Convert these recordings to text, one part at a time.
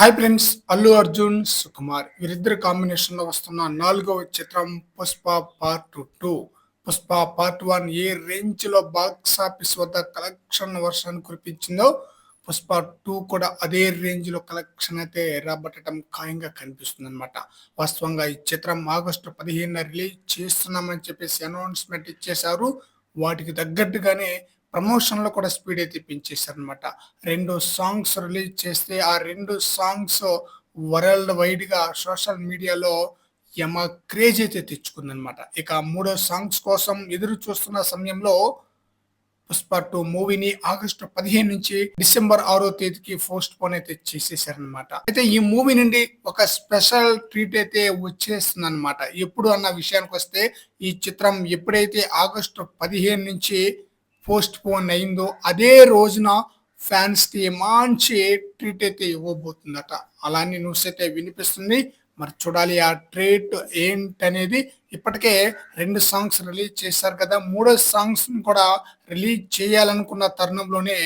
Hi friends Allu Arjun Sukumar. వీరిద్దరు కాంబినేషన్లో వస్తున్న నాలుగవ చిత్రం Pushpa part two Pushpa part one ఏ రేంజ్లో బాక్స్ ఆఫీస్ వద్ద కలెక్షన్ వర్షాన్ని కురిపించిందో పుష్ప టూ కూడా అదే రేంజ్లో కలెక్షన్ అయితే రాబట్టడం ఖాయంగా కనిపిస్తుంది అనమాట వాస్తవంగా ఈ చిత్రం ఆగస్టు పదిహేను రిలీజ్ చేస్తున్నామని చెప్పేసి అనౌన్స్మెంట్ ఇచ్చేశారు. వాటికి తగ్గట్టుగానే ప్రమోషన్లో కూడా స్పీడ్ అయితే పెంచేశారనమాట రెండు సాంగ్స్ రిలీజ్ చేస్తే ఆ రెండు సాంగ్స్ వరల్డ్ వైడ్గా సోషల్ మీడియాలో యమ క్రేజ్ అయితే తెచ్చుకుందనమాట ఇక మూడో సాంగ్స్ కోసం ఎదురు చూస్తున్న సమయంలో పుష్ప టూ మూవీని ఆగస్టు పదిహేను నుంచి డిసెంబర్ ఆరో తేదీకి పోస్ట్ పోన్ అయితే చేసేసారనమాట అయితే ఈ మూవీ నుండి ఒక స్పెషల్ ట్రీట్ అయితే వచ్చేస్తుంది అనమాట ఎప్పుడు అన్న విషయానికి వస్తే ఈ చిత్రం ఎప్పుడైతే ఆగస్టు పదిహేను నుంచి పోస్ట్ పోన్ అయిందో అదే రోజున ఫ్యాన్స్కి మంచి ట్రీట్ అయితే ఇవ్వబోతుందట. అలానే న్యూస్ అయితే వినిపిస్తుంది. మరి చూడాలి ఆ ట్రీట్ ఏంటనేది. ఇప్పటికే రెండు సాంగ్స్ రిలీజ్ చేశారు కదా. మూడో సాంగ్స్ కూడా రిలీజ్ చేయాలనుకున్న తరుణంలోనే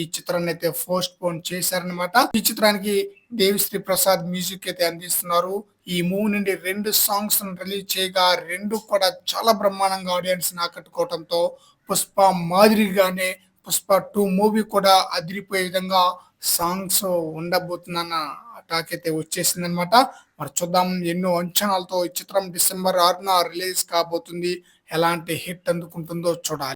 ఈ చిత్రాన్ని అయితే పోస్ట్ పోన్ చేశారనమాట ఈ చిత్రానికి దేవిశ్రీ ప్రసాద్ మ్యూజిక్ అయితే అందిస్తున్నారు. ఈ మూవీ నుండి రెండు సాంగ్స్ రిలీజ్ చేయగా రెండు కూడా చాలా బ్రహ్మాండంగా ఆడియన్స్ ఆకట్టుకోవడంతో పుష్ప మాదిరిగానే పుష్ప టూ మూవీ కూడా అదిరిపోయే విధంగా సాంగ్స్ ఉండబోతుందన్న టాక్ అయితే వచ్చేసింది అనమాట మరి చూద్దాం ఎన్నో అంచనాలతో ఈ చిత్రం డిసెంబర్ ఆరున రిలీజ్ కాబోతుంది. ఎలాంటి హిట్ అందుకుంటుందో చూడాలి.